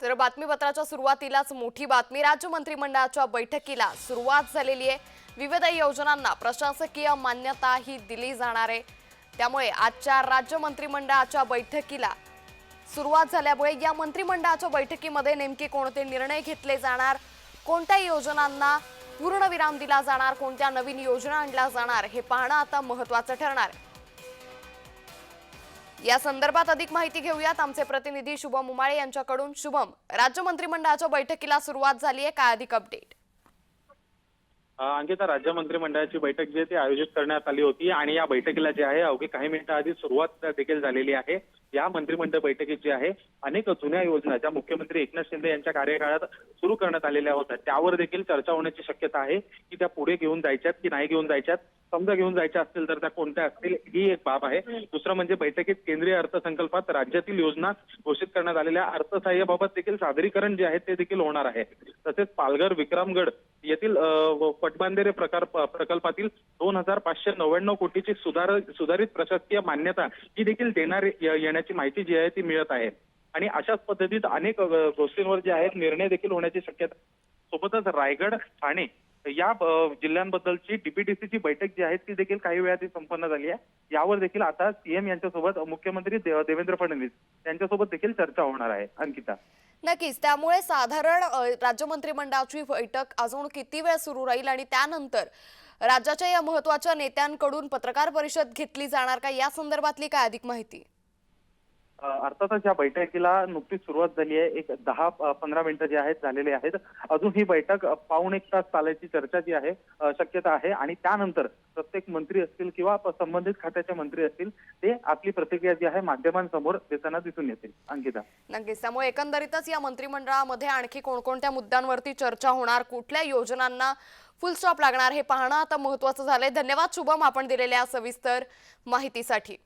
तर बातमीपत्राच्या सुरुवातीलाच मोठी बातमी राज्य मंत्रिमंडळाच्या बैठकीला सुरुवात झालेली आहे. विविध योजनांना प्रशासकीय मान्यता ही दिली जाणार आहे. त्यामुळे आजच्या राज्य मंत्रिमंडळाच्या बैठकीला सुरुवात झाल्यामुळे या मंत्रिमंडळाच्या बैठकीमध्ये नेमके कोणते निर्णय घेतले जाणार कोणत्या योजनांना पूर्णविराम दिला जाणार कोणत्या नवीन योजना आणल्या जाणार हे पाहणं आता महत्वाचं ठरणार आहे. या संदर्भात अधिक माहिती घेऊयात. आमचे प्रतिनिधी शुभम उमाळे यांच्याकडून. शुभम राज्य मंत्रिमंडळाच्या बैठकीला सुरुवात झाली आहे काय अधिक अपडेट अंकिता राज्य मंत्रिमंडळाची बैठक जी आहे ती आयोजित करण्यात आली होती आणि या बैठकीला जे आहे अवघी काही मिनिटं आधी सुरुवात देखील झालेली आहे. या मंत्रिमंडळ बैठकीत जी आहे अनेक जुन्या योजना ज्या मुख्यमंत्री एकनाथ शिंदे यांच्या कार्यकाळात सुरू करण्यात आलेल्या होत्या त्यावर देखील चर्चा होण्याची शक्यता आहे की त्या पुढे घेऊन जायच्यात की नाही घेऊन जायच्यात. समजा घेऊन जायच्या असतील तर त्या कोणत्या असतील ही एक बाब आहे. दुसरं म्हणजे बैठकीत केंद्रीय अर्थसंकल्पात राज्यातील योजना घोषित करण्यात आलेल्या अर्थसहाय्याबाबत देखील सादरीकरण जे आहे ते देखील होणार आहे. तसेच पालघर विक्रमगड येथील पटबांधेरे प्रकार प्रकल्पातील दोन हजार पाचशे नव्याण्णव कोटीची सुधार सुधारित प्रशासकीय मान्यता ही देखील देणार येण्याची माहिती जी आहे ती मिळत आहे. आणि अशाच पद्धतीत अनेक गोष्टींवर जे आहेत निर्णय देखील होण्याची शक्यता. सोबतच रायगड ठाणे या जिल्ह्यांबद्दलची डीपीडीसीची बैठक जी आहे ती देखील काही वेळा ती संपन्न झाली आहे. यावर देखील आता सीएम यांच्यासोबत मुख्यमंत्री देवेंद्र फडणवीस यांच्यासोबत देखील चर्चा होणार आहे अंकिता. नक्कीच. त्यामुळे साधारण राज्य मंत्रिमंडळाची बैठक अजून किती वेळ सुरू राहील आणि त्यानंतर राज्याच्या या महत्त्वाच्या नेत्यांकडून पत्रकार परिषद घेतली जाणार का? या संदर्भातली काय अधिक माहिती? अर्थातच या बैठकीला नुकतीच सुरुवात झाली आहे. एक दहा पंधरा मिनिटं जी आहेत झालेली आहेत. अजून ही बैठक पाऊण एक तास चालायची चर्चा जी आहे शक्यता आहे. आणि त्यानंतर प्रत्येक मंत्री असतील किंवा संबंधित खात्याचे मंत्री असतील ते आपली प्रतिक्रिया जी आहे माध्यमांसमोर देताना दिसून येतील. अंकिता. नक्कीच. त्यामुळे एकंदरीतच या मंत्रिमंडळामध्ये आणखी कोणकोणत्या मुद्द्यांवरती चर्चा होणार कुठल्या योजनांना फुल स्टॉप लागणार हे पाहणं आता महत्वाचं झालंय. धन्यवाद शुभम आपण दिलेल्या सविस्तर माहितीसाठी.